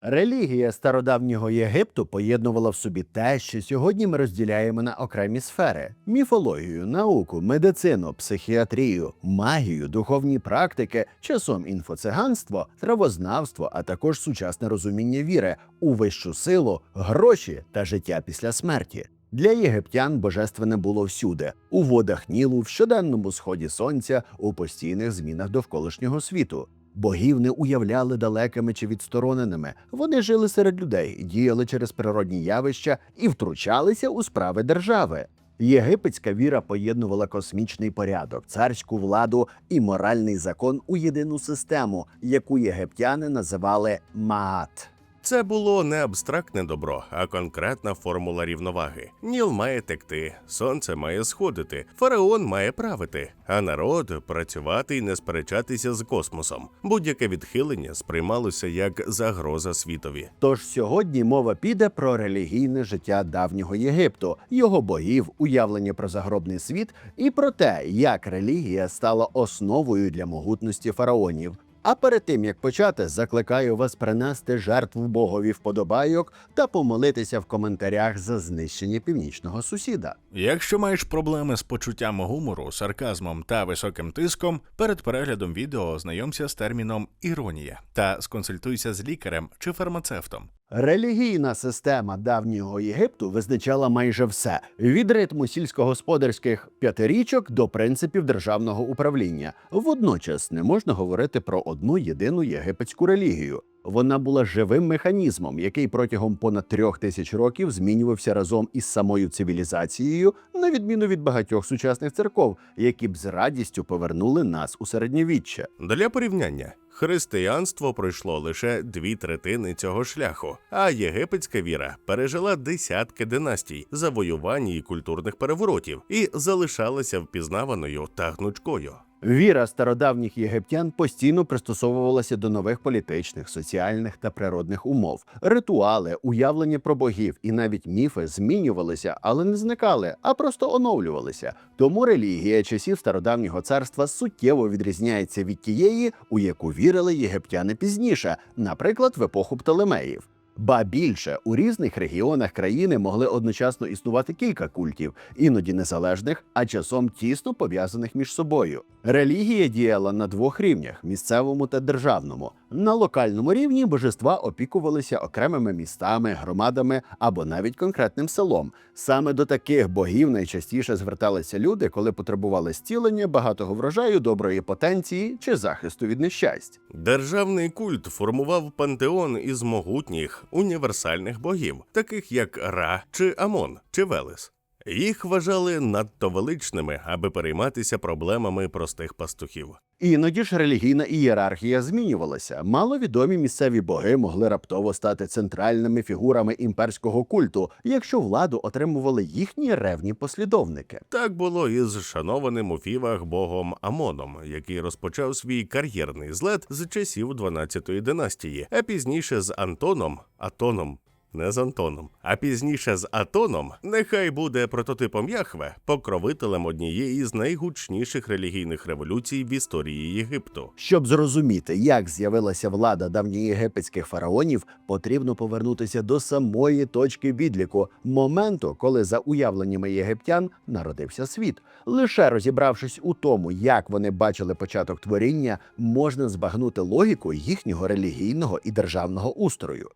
Релігія стародавнього Єгипту поєднувала в собі те, що сьогодні ми розділяємо на окремі сфери: міфологію, науку, медицину, психіатрію, магію, духовні практики, часом інфоциганство, травознавство, а також сучасне розуміння віри у вищу силу, гроші та життя після смерті. Для єгиптян божественне було всюди: у водах Нілу, в щоденному сході сонця, у постійних змінах довколишнього світу. Богів не уявляли далекими чи відстороненими. Вони жили серед людей, діяли через природні явища і втручалися у справи держави. Єгипетська віра поєднувала космічний порядок, царську владу і моральний закон у єдину систему, яку єгиптяни називали Маат. Це було не абстрактне добро, а конкретна формула рівноваги. Ніл має текти, сонце має сходити, фараон має правити, а народ працювати і не сперечатися з космосом. Будь-яке відхилення сприймалося як загроза світові. Тож сьогодні мова піде про релігійне життя давнього Єгипту, його богів, уявлення про загробний світ і про те, як релігія стала основою для могутності фараонів. А перед тим як почати, закликаю вас принести жертву богові вподобайок та помолитися в коментарях за знищення північного сусіда. Якщо маєш проблеми з почуттям гумору, сарказмом та високим тиском, перед переглядом відео ознайомся з терміном іронія та сконсультуйся з лікарем чи фармацевтом. Релігійна система давнього Єгипту визначала майже все від ритму сільськогосподарських п'ятирічок до принципів державного управління. Водночас не можна говорити про одну єдину єгипетську релігію. Вона була живим механізмом, який протягом понад трьох тисяч років змінювався разом із самою цивілізацією, на відміну від багатьох сучасних церков, які б з радістю повернули нас у середньовіччя. Для порівняння, християнство пройшло лише дві третини цього шляху, а єгипетська віра пережила десятки династій, завоювань і культурних переворотів і залишалася впізнаваною та гнучкою. Віра стародавніх єгиптян постійно пристосовувалася до нових політичних, соціальних та природних умов. Ритуали, уявлення про богів і навіть міфи змінювалися, але не зникали, а просто оновлювалися. Тому релігія часів стародавнього царства суттєво відрізняється від тієї, у яку вірили єгиптяни пізніше, наприклад, в епоху Птолемеїв. Ба більше у різних регіонах країни могли одночасно існувати кілька культів, іноді незалежних, а часом тісно пов'язаних між собою. Релігія діяла на двох рівнях місцевому та державному. На локальному рівні божества опікувалися окремими містами, громадами або навіть конкретним селом. Саме до таких богів найчастіше зверталися люди, коли потребували зцілення, багатого врожаю, доброї потенції чи захисту від нещасть. Державний культ формував пантеон із могутніх універсальних богів, таких як Ра чи Амон чи Велес. Їх вважали надто величними, аби перейматися проблемами простих пастухів. Іноді ж релігійна ієрархія змінювалася. Маловідомі місцеві боги могли раптово стати центральними фігурами імперського культу, якщо владу отримували їхні ревні послідовники. Так було і з шанованим у фівах богом Амоном, який розпочав свій кар'єрний злет з часів 12-ї династії, а пізніше з Антоном, Атоном. Не з Антоном, а пізніше з Атоном, нехай буде прототипом Яхве, покровителем однієї з найгучніших релігійних революцій в історії Єгипту. Щоб зрозуміти, як з'явилася влада давньоєгипетських фараонів, потрібно повернутися до самої точки відліку моменту, коли за уявленнями єгиптян народився світ. Лише розібравшись у тому, як вони бачили початок творіння, можна збагнути логіку їхнього релігійного і державного устрою.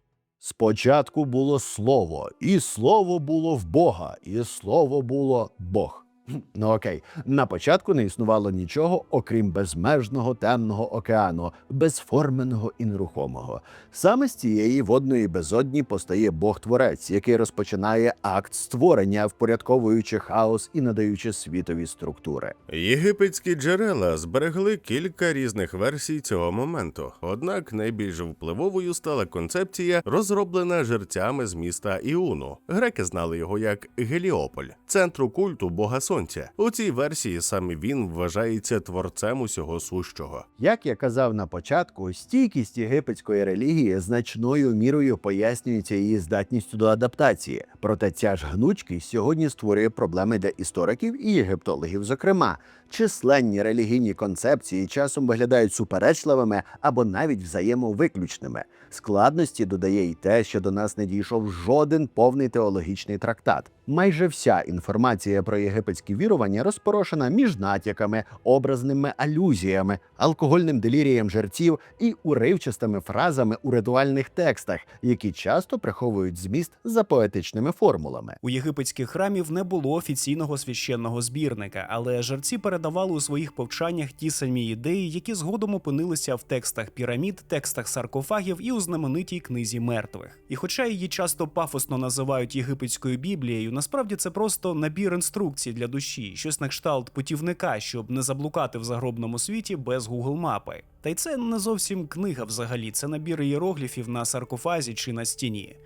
Спочатку було слово, і слово було в Бога, і слово було Бог. Ну окей, на початку не існувало нічого, окрім безмежного темного океану, безформеного і нерухомого. Саме з цієї водної безодні постає Бог-творець, який розпочинає акт створення, впорядковуючи хаос і надаючи світові структури. Єгипетські джерела зберегли кілька різних версій цього моменту. Однак найбільш впливовою стала концепція, розроблена жерцями з міста Іуну. Греки знали його як Геліополь, центру культу бога сонця. У цій версії саме він вважається творцем усього сущого. Як я казав на початку, стійкість єгипетської релігії значною мірою пояснюється її здатністю до адаптації. Проте ця ж гнучкість сьогодні створює проблеми для істориків і єгиптологів. Зокрема, численні релігійні концепції часом виглядають суперечливими або навіть взаємовиключними. Складності додає й те, що до нас не дійшов жоден повний теологічний трактат. Майже вся інформація про єгипетські вірування розпорошена між натяками, образними алюзіями, алкогольним делірієм жерців і уривчастими фразами у ритуальних текстах, які часто приховують зміст за поетичними формулами. У єгипетських храмів не було офіційного священного збірника, але жерці передавали у своїх повчаннях ті самі ідеї, які згодом опинилися в текстах пірамід, текстах саркофагів і у знаменитій книзі мертвих. І хоча її часто пафосно називають єгипетською біблією, насправді це просто набір інструкцій для душі, щось на кшталт путівника, щоб не заблукати в загробному світі без Google мапи. Та й це не зовсім книга взагалі, це набір іерогліфів на саркофазі чи на стіні,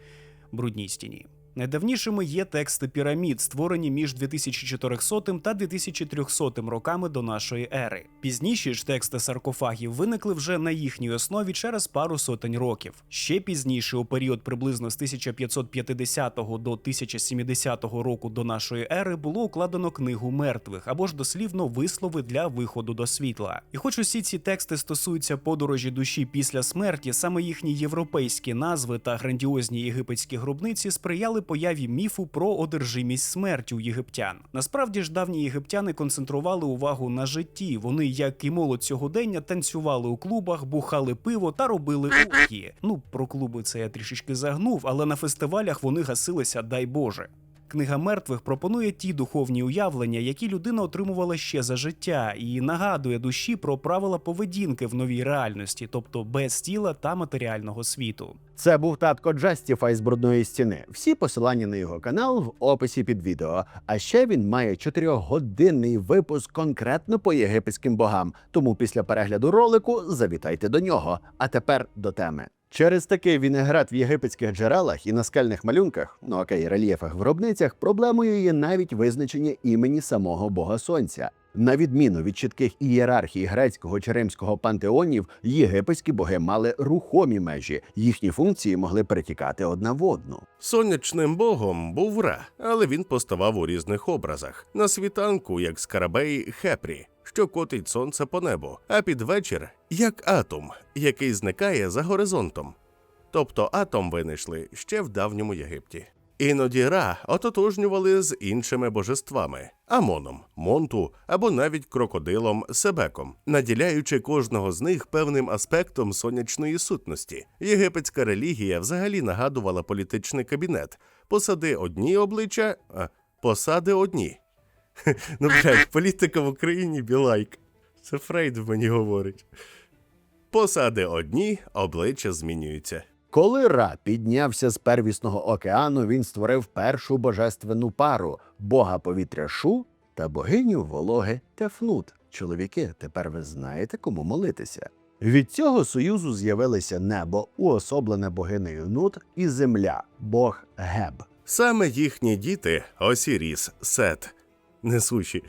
брудній стіні. Найдавнішими є тексти пірамід, створені між 2400 та 2300 роками до нашої ери. Пізніші ж тексти саркофагів виникли вже на їхній основі через пару сотень років. Ще пізніше, у період приблизно з 1550 до 1070 року до нашої ери, було укладено книгу мертвих або ж дослівно вислови для виходу до світла. І хоч усі ці тексти стосуються подорожі душі після смерті, саме їхні європейські назви та грандіозні єгипетські гробниці сприяли появі міфу про одержимість смертю єгиптян. Насправді ж давні єгиптяни концентрували увагу на житті. Вони, як і молодь сьогодення, танцювали у клубах, бухали пиво та робили оргії. Ну про клуби це я трішечки загнув, але на фестивалях вони гасилися, дай Боже. Книга мертвих пропонує ті духовні уявлення, які людина отримувала ще за життя, і нагадує душі про правила поведінки в новій реальності, тобто без тіла та матеріального світу. Це був татко Джастіфай з брудної стіни. Всі посилання на його канал в описі під відео. А ще він має чотирьохгодинний випуск конкретно по єгипетським богам. Тому після перегляду ролику завітайте до нього. А тепер до теми. Через такий вінеград в єгипетських джерелах і на скельних малюнках, ну окей, рельєфах гробницях, проблемою є навіть визначення імені самого бога сонця. На відміну від чітких ієрархій грецького чи римського пантеонів, єгипетські боги мали рухомі межі, їхні функції могли перетікати одна в одну. Сонячним богом був Ра, але він поставав у різних образах. На світанку, як скарабей Хепрі, що котить сонце по небу, а під вечір як атом, який зникає за горизонтом. Тобто атом винайшли ще в давньому Єгипті. Іноді Ра ототожнювали з іншими божествами Амоном, Монту або навіть крокодилом Себеком, наділяючи кожного з них певним аспектом сонячної сутності. Єгипетська релігія взагалі нагадувала політичний кабінет: посади одні обличчя, а посади одні. Ну, блядь, політика в Україні білайк. Це Фрейд мені говорить. Посади одні, обличчя змінюються. Коли Ра піднявся з первісного океану, він створив першу божественну пару бога повітря Шу та богиню вологи Тефнут. Чоловіки, тепер ви знаєте, кому молитися. Від цього союзу з'явилися небо, уособлене богинею Нут, і земля, бог Геб. Саме їхні діти Осіріс, Сет, несуші.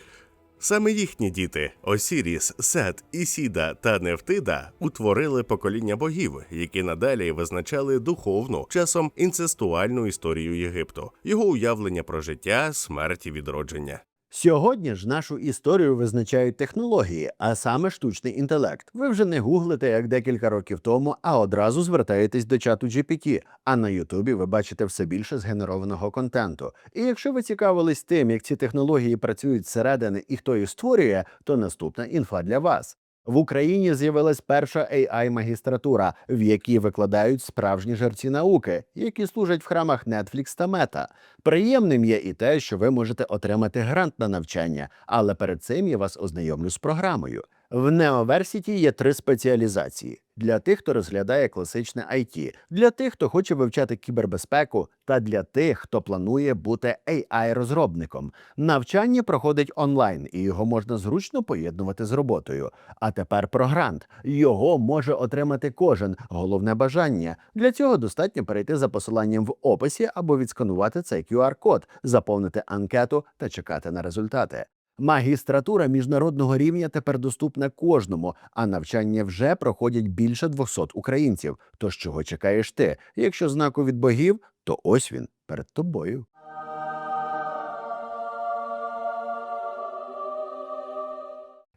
Саме їхні діти Осіріс, Сет, Ісіда та Нефтида утворили покоління богів, які надалі визначали духовну, часом інцестуальну історію Єгипту, його уявлення про життя, смерть і відродження. Сьогодні ж нашу історію визначають технології, а саме штучний інтелект. Ви вже не гуглите як декілька років тому, а одразу звертаєтесь до чату GPT. А на Ютубі ви бачите все більше згенерованого контенту. І якщо ви цікавились тим, як ці технології працюють зсередини і хто їх створює, то наступна інфа для вас. В Україні з'явилась перша ai магістратура, в якій викладають справжні жерці науки, які служать в храмах Netflix та Meta. Приємним є і те, що ви можете отримати грант на навчання, але перед цим я вас ознайомлю з програмою. В Неоверсіті є три спеціалізації: для тих, хто розглядає класичне IT, для тих, хто хоче вивчати кібербезпеку, та для тих, хто планує бути AI-розробником. Навчання проходить онлайн, і його можна зручно поєднувати з роботою. А тепер про грант. Його може отримати кожен. Головне бажання. Для цього достатньо перейти за посиланням в описі або відсканувати цей QR-код, заповнити анкету та чекати на результати. Магістратура міжнародного рівня тепер доступна кожному, а навчання вже проходять більше 200 українців. Тож чого чекаєш ти? Якщо знаку від богів, то ось він перед тобою.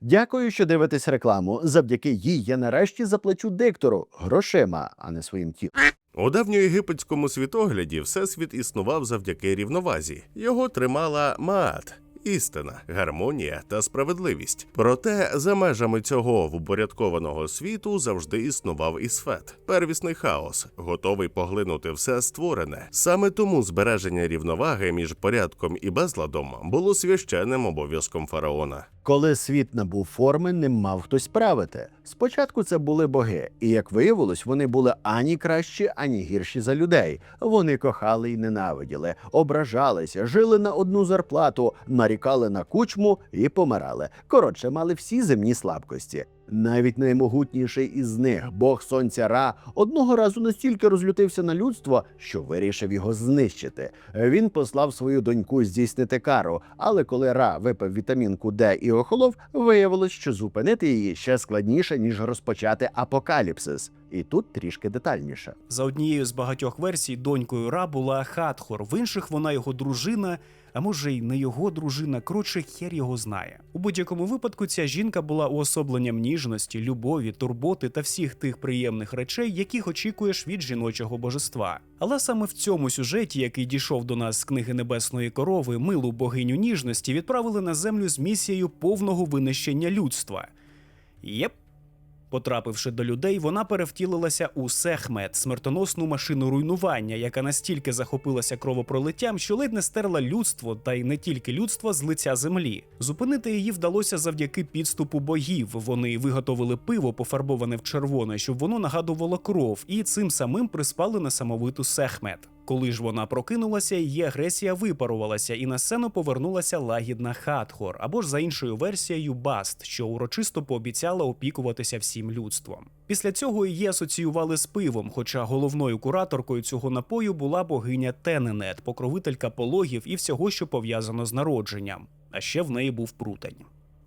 Дякую, що дивитесь рекламу. Завдяки їй я нарешті заплачу диктору грошима, а не своїм тілом. У давньоєгипетському світогляді всесвіт існував завдяки рівновазі. Його тримала Маат. Істина, гармонія та справедливість. Проте за межами цього впорядкованого світу завжди існував і сфет, первісний хаос, готовий поглинути все створене. Саме тому збереження рівноваги між порядком і безладом було священним обов'язком фараона. Коли світ набув форми, ним мав хтось правити. Спочатку це були боги, і як виявилось, вони були ані кращі, ані гірші за людей. Вони кохали і ненавиділи, ображалися, жили на одну зарплату, нарікали на кучму і помирали. Коротше, мали всі земні слабкості. Навіть наймогутніший із них, бог сонця Ра, одного разу настільки розлютився на людство, що вирішив його знищити. Він послав свою доньку здійснити кару, але коли Ра випив вітамінку Д і охолов, виявилось, що зупинити її ще складніше ніж розпочати апокаліпсис. І тут трішки детальніше. За однією з багатьох версій, донькою Ра була Хатхор, в інших вона його дружина, а може й не його дружина, коротше, хер його знає. У будь-якому випадку ця жінка була уособленням ніжності, любові, турботи та всіх тих приємних речей, яких очікуєш від жіночого божества. Але саме в цьому сюжеті, який дійшов до нас з книги Небесної корови, милу богиню ніжності відправили на землю з місією повного винищення людства. Єп. Потрапивши до людей, вона перевтілилася у Сехмет, смертоносну машину руйнування, яка настільки захопилася кровопролиттям, що ледь не стерла людство, та й не тільки людство з лиця землі. Зупинити її вдалося завдяки підступу богів. Вони виготовили пиво, пофарбоване в червоне, щоб воно нагадувало кров, і цим самим приспали на самовиту Сехмет. Коли ж вона прокинулася, її агресія випарувалася, і на сцену повернулася лагідна Хатхор, або ж за іншою версією Баст, що урочисто пообіцяла опікуватися всім людством. Після цього її асоціювали з пивом, хоча головною кураторкою цього напою була богиня Тененет, покровителька пологів і всього, що пов'язано з народженням. А ще в неї був прутень.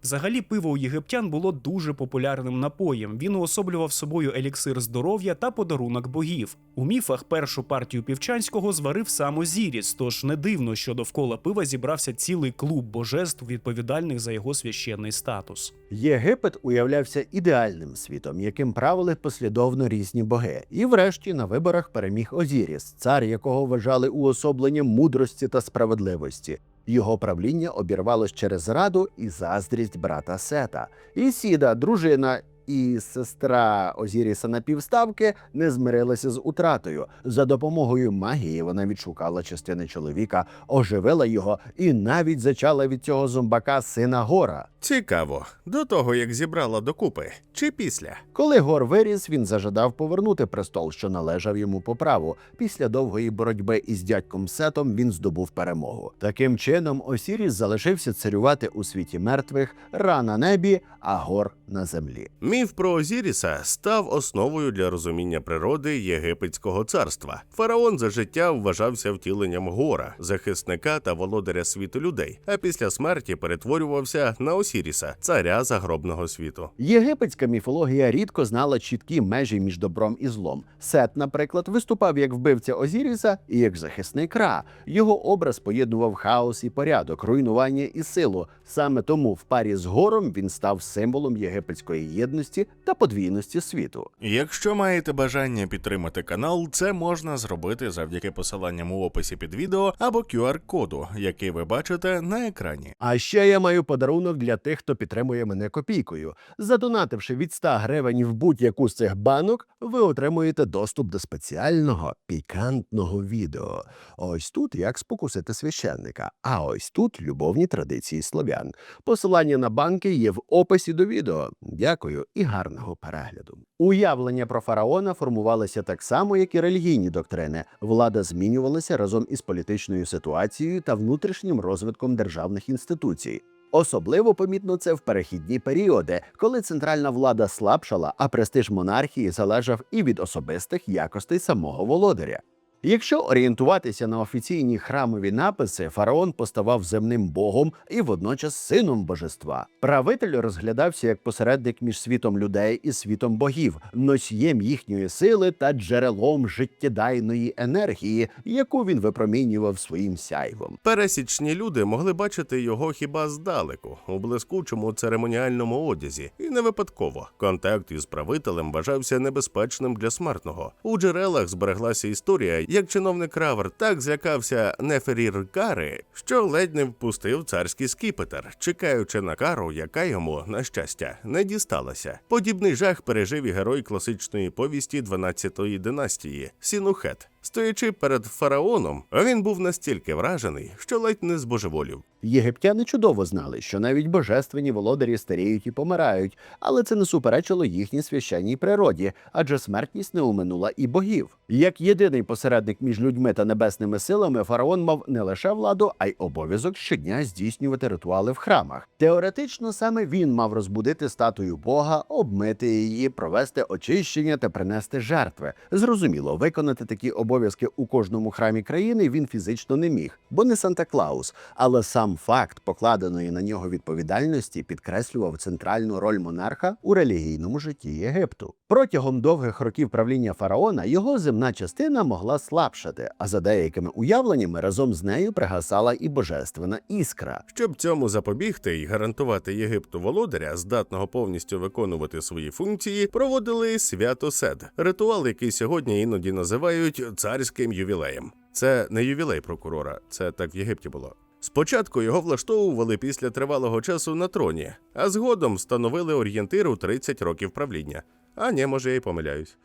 Взагалі, пиво у єгиптян було дуже популярним напоєм. Він уособлював собою еліксир здоров'я та подарунок богів. У міфах першу партію півчанського зварив сам Озіріс, тож не дивно, що довкола пива зібрався цілий клуб божеств, відповідальних за його священний статус. Єгипет уявлявся ідеальним світом, яким правили послідовно різні боги. І врешті на виборах переміг Озіріс, цар якого вважали уособленням мудрості та справедливості. Його правління обірвалось через зраду і заздрість брата Сета. І сіда, дружина і сестра Озіріса на півставки не змирилася з утратою. За допомогою магії вона відшукала частини чоловіка, оживила його і навіть зачала від цього зомбака сина Гора. Цікаво, до того як зібрала докупи, чи після. Коли Гор виріс, він зажадав повернути престол, що належав йому по праву. Після довгої боротьби із дядьком Сетом він здобув перемогу. Таким чином, Осіріс залишився царювати у світі мертвих, Ра на небі, а гор на землі. Міф про Озіріса став основою для розуміння природи єгипетського царства. Фараон за життя вважався втіленням гора, захисника та володаря світу людей, а після смерті перетворювався на Осіріса, царя загробного світу. Єгипетська міфологія рідко знала чіткі межі між добром і злом. Сет, наприклад, виступав як вбивця Озіріса і як захисник Ра. Його образ поєднував хаос і порядок, руйнування і силу. Саме тому в парі з гором він став символом єгипетської єдності одноманітності та подвійності світу. Якщо маєте бажання підтримати канал, це можна зробити завдяки посиланням у описі під відео або QR-коду, який ви бачите на екрані. А ще я маю подарунок для тих, хто підтримує мене копійкою. Задонативши від 100 гривень в будь-яку з цих банок, ви отримуєте доступ до спеціального пікантного відео. Ось тут як спокусити священника, а ось тут любовні традиції слов'ян. Посилання на банки є в описі до відео. Дякую і гарного перегляду. Уявлення про фараона формувалися так само, як і релігійні доктрини. Влада змінювалася разом із політичною ситуацією та внутрішнім розвитком державних інституцій. Особливо помітно це в перехідні періоди, коли центральна влада слабшала, а престиж монархії залежав і від особистих якостей самого володаря. Якщо орієнтуватися на офіційні храмові написи, фараон поставав земним богом і водночас сином божества. Правитель розглядався як посередник між світом людей і світом богів, носієм їхньої сили та джерелом життєдайної енергії, яку він випромінював своїм сяйвом. Пересічні люди могли бачити його хіба здалеку, у блискучому церемоніальному одязі, і не випадково. Контакт із правителем вважався небезпечним для смертного. У джерелах збереглася історія, як чиновник Равер так злякався Неферір Кари, що ледь не впустив царський скіпетр, чекаючи на кару, яка йому, на щастя, не дісталася. Подібний жах пережив і герой класичної повісті 12-ї династії Сінухет. Стоячи перед фараоном, він був настільки вражений, що ледь не збожеволів. Єгиптяни чудово знали, що навіть божественні володарі старіють і помирають, але це не суперечило їхній священній природі, адже смертність не уминула і богів. Як єдиний посередник між людьми та небесними силами, фараон мав не лише владу, а й обов'язок щодня здійснювати ритуали в храмах. Теоретично саме він мав розбудити статую Бога, обмити її, провести очищення та принести жертви. Зрозуміло, виконати такі обов'язки у кожному храмі країни він фізично не міг, бо не Санта Клаус. Але сам факт покладеної на нього відповідальності підкреслював центральну роль монарха у релігійному житті Єгипту. Протягом довгих років правління фараона його земна частина могла слабшати, а за деякими уявленнями разом з нею пригасала і божественна іскра. Щоб цьому запобігти і гарантувати Єгипту володаря, здатного повністю виконувати свої функції, проводили свято Сед, ритуал, який сьогодні іноді називають царським ювілеєм. Це не ювілей прокурора, це так в Єгипті було. Спочатку його влаштовували після тривалого часу на троні, а згодом встановили орієнтир у 30 років правління. А ні, може, я й помиляюсь.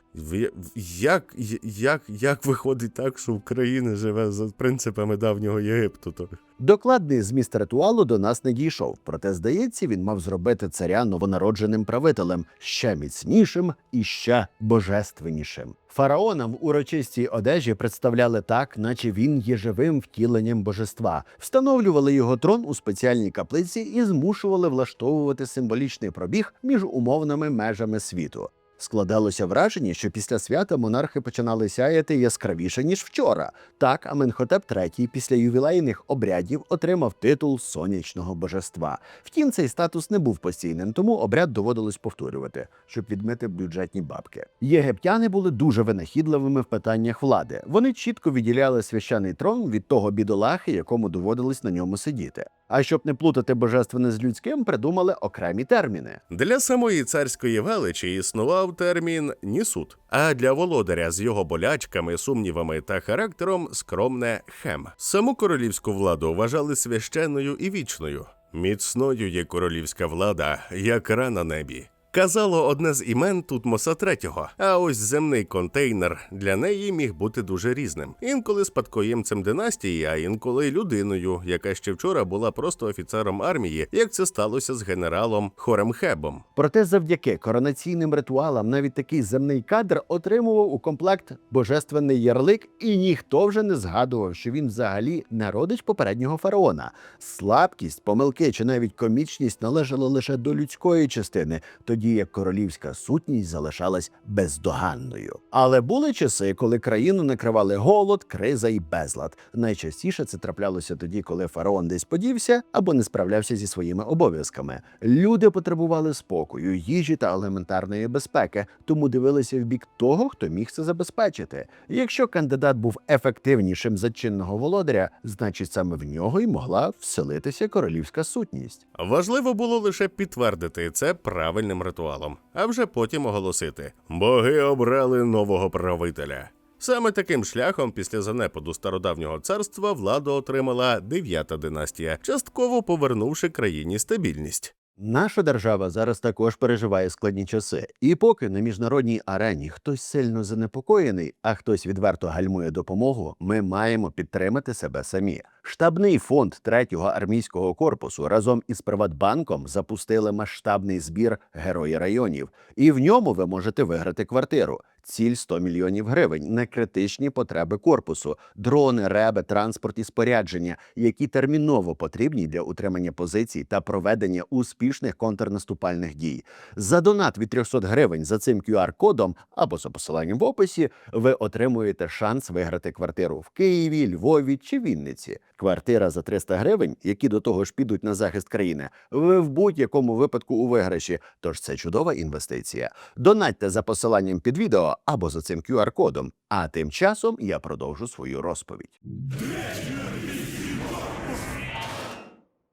Як, як, як виходить так, що Україна живе за принципами давнього Єгипту? То Докладний зміст ритуалу до нас не дійшов, проте здається, він мав зробити царя новонародженим правителем ще міцнішим і ще божественнішим. Фараона в урочистій одежі представляли так, наче він є живим втіленням божества, встановлювали його трон у спеціальній каплиці і змушували влаштовувати символічний пробіг між умовними межами світу. Складалося враження, що після свята монархи починали сяяти яскравіше, ніж вчора. Так Аменхотеп III після ювілейних обрядів отримав титул сонячного божества. Втім, цей статус не був постійним, тому обряд доводилось повторювати, щоб відмити бюджетні бабки. Єгиптяни були дуже винахідливими в питаннях влади. Вони чітко відділяли священий трон від того бідолахи, якому доводилось на ньому сидіти. А щоб не плутати божественне з людським, придумали окремі терміни. Для самої царської величі існував термін нісут, а для володаря з його болячками, сумнівами та характером скромне хем. Саму королівську владу вважали священною і вічною. Міцною є королівська влада, як ра на небі. Казало одне з імен Тутмоса III, а ось земний контейнер для неї міг бути дуже різним. Інколи спадкоємцем династії, а інколи людиною, яка ще вчора була просто офіцером армії, як це сталося з генералом Хоремхебом. Проте завдяки коронаційним ритуалам навіть такий земний кадр отримував у комплект божественний ярлик, і ніхто вже не згадував, що він взагалі не попереднього фараона. Слабкість, помилки чи навіть комічність належали лише до людської частини, тоді як королівська сутність залишалась бездоганною. Але були часи, коли країну накривали голод, криза і безлад. Найчастіше це траплялося тоді, коли фараон десь подівся або не справлявся зі своїми обов'язками. Люди потребували спокою, їжі та елементарної безпеки, тому дивилися в бік того, хто міг це забезпечити. Якщо кандидат був ефективнішим за чинного володаря, значить саме в нього й могла вселитися королівська сутність. Важливо було лише підтвердити це правильним ритуалом, а вже потім оголосити: боги обрали нового правителя. Саме таким шляхом, після занепаду стародавнього царства, владу отримала дев'ята династія, частково повернувши країні стабільність. Наша держава зараз також переживає складні часи, і поки на міжнародній арені хтось сильно занепокоєний, а хтось відверто гальмує допомогу, ми маємо підтримати себе самі. Штабний фонд третього армійського корпусу разом із Приватбанком запустили масштабний збір Герої районів, і в ньому ви можете виграти квартиру. Ціль 100 мільйонів гривень на критичні потреби корпусу, дрони, реби, транспорт і спорядження, які терміново потрібні для утримання позицій та проведення успішних контрнаступальних дій. За донат від 300 гривень за цим QR-кодом або за посиланням в описі ви отримуєте шанс виграти квартиру в Києві, Львові чи Вінниці. Квартира за 300 гривень, які до того ж підуть на захист країни, ви в будь-якому випадку у виграші. Тож це чудова інвестиція. Донатьте за посиланням під відео або за цим QR-кодом. А тим часом я продовжу свою розповідь.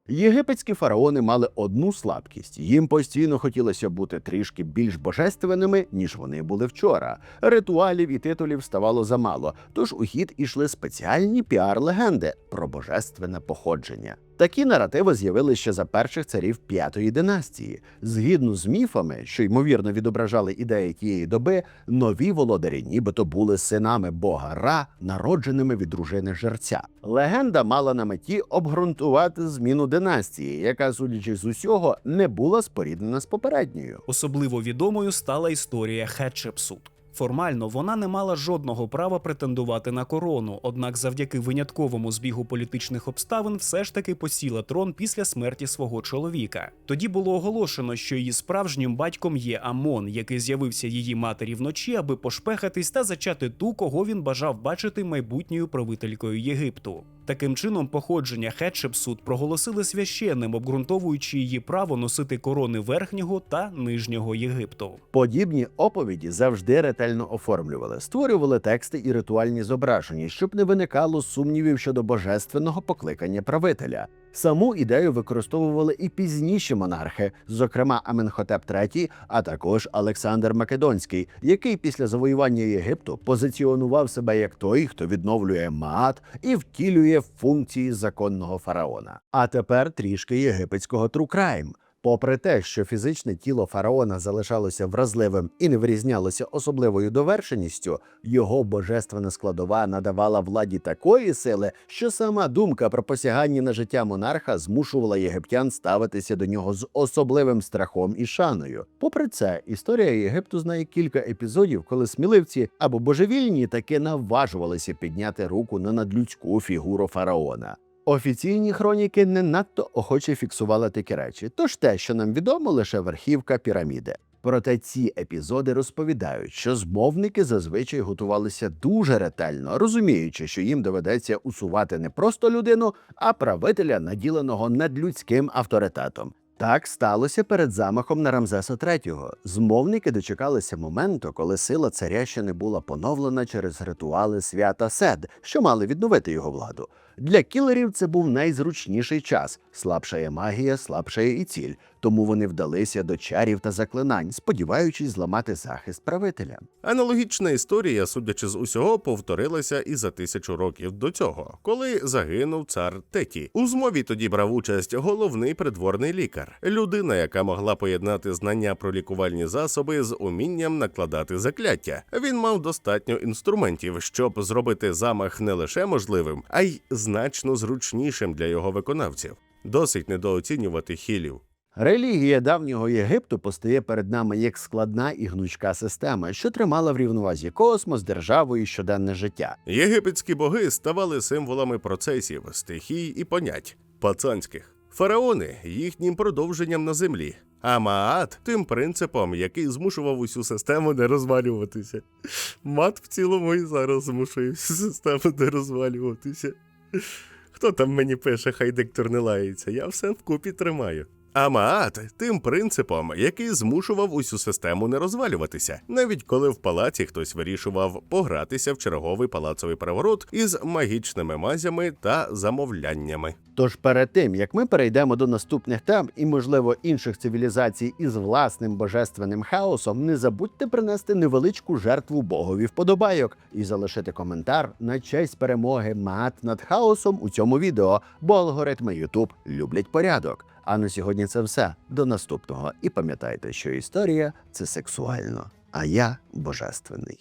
Єгипетські фараони мали одну слабкість: їм постійно хотілося бути трішки більш божественними, ніж вони були вчора. Ритуалів і титулів ставало замало, тож у хід ішли спеціальні піар-легенди про божественне походження. Такі наративи з'явилися ще за перших царів п'ятої династії. Згідно з міфами, що ймовірно відображали ідеї тієї доби, нові володарі нібито були синами бога Ра, народженими від дружини жерця. Легенда мала на меті обґрунтувати зміну династії, яка, судячи з усього, не була споріднена з попередньою. Особливо відомою стала історія Хетшепсут. Формально вона не мала жодного права претендувати на корону, однак завдяки винятковому збігу політичних обставин все ж таки посіла трон після смерті свого чоловіка. Тоді було оголошено, що її справжнім батьком є Амон, який з'явився її матері вночі, аби пошпехатись та зачати ту, кого він бажав бачити майбутньою правителькою Єгипту. Таким чином, походження Хетшепсут проголосили священним, обґрунтовуючи її право носити корони верхнього та нижнього Єгипту. Подібні оповіді завжди ретельно оформлювали, створювали тексти і ритуальні зображення, щоб не виникало сумнівів щодо божественного покликання правителя. Саму ідею використовували і пізніші монархи, зокрема Аменхотеп III, а також Олександр Македонський, який після завоювання Єгипту позиціонував себе як той, хто відновлює Маат і втілює функції законного фараона. А тепер трішки єгипетського трукрайм. Попри те, що фізичне тіло фараона залишалося вразливим і не вирізнялося особливою довершеністю, його божественна складова надавала владі такої сили, що сама думка про посягання на життя монарха змушувала єгиптян ставитися до нього з особливим страхом і шаною. Попри це, історія Єгипту знає кілька епізодів, коли сміливці або божевільні таки наважувалися підняти руку на надлюдську фігуру фараона. Офіційні хроніки не надто охоче фіксували такі речі, тож те, що нам відомо, лише верхівка піраміди. Проте ці епізоди розповідають, що змовники зазвичай готувалися дуже ретельно, розуміючи, що їм доведеться усувати не просто людину, а правителя, наділеного надлюдським авторитетом. Так сталося перед замахом на Рамзеса III. Змовники дочекалися моменту, коли сила царя ще не була поновлена через ритуали свята Сед, що мали відновити його владу. Для кілерів це був найзручніший час. Слабшає магія, слабшає і ціль. Тому вони вдалися до чарів та заклинань, сподіваючись зламати захист правителя. Аналогічна історія, судячи з усього, повторилася і за тисячу років до цього, коли загинув цар Теті. У змові тоді брав участь головний придворний лікар, людина, яка могла поєднати знання про лікувальні засоби з умінням накладати закляття. Він мав достатньо інструментів, щоб зробити замах не лише можливим, а й значно зручнішим для його виконавців. Досить недооцінювати хілів. Релігія давнього Єгипту постає перед нами як складна і гнучка система, що тримала в рівновазі космос, державу і щоденне життя. Єгипетські боги ставали символами процесів, стихій і понять пацанських. Фараони їхнім продовженням на землі, а Маат тим принципом, який змушував усю систему не розвалюватися. Мат в цілому і зараз змушує всю систему не розвалюватися. Хто там мені пише, хай диктор не лається, я все вкупі тримаю. А Маат тим принципом, який змушував усю систему не розвалюватися, навіть коли в палаці хтось вирішував погратися в черговий палацовий переворот із магічними мазями та замовляннями. Тож перед тим як ми перейдемо до наступних тем і, можливо, інших цивілізацій із власним божественним хаосом, не забудьте принести невеличку жертву богові вподобайок і залишити коментар на честь перемоги мат над хаосом у цьому відео, бо алгоритми YouTube люблять порядок. А на сьогодні це все. До наступного. І пам'ятайте, що історія це сексуально, а я божественний.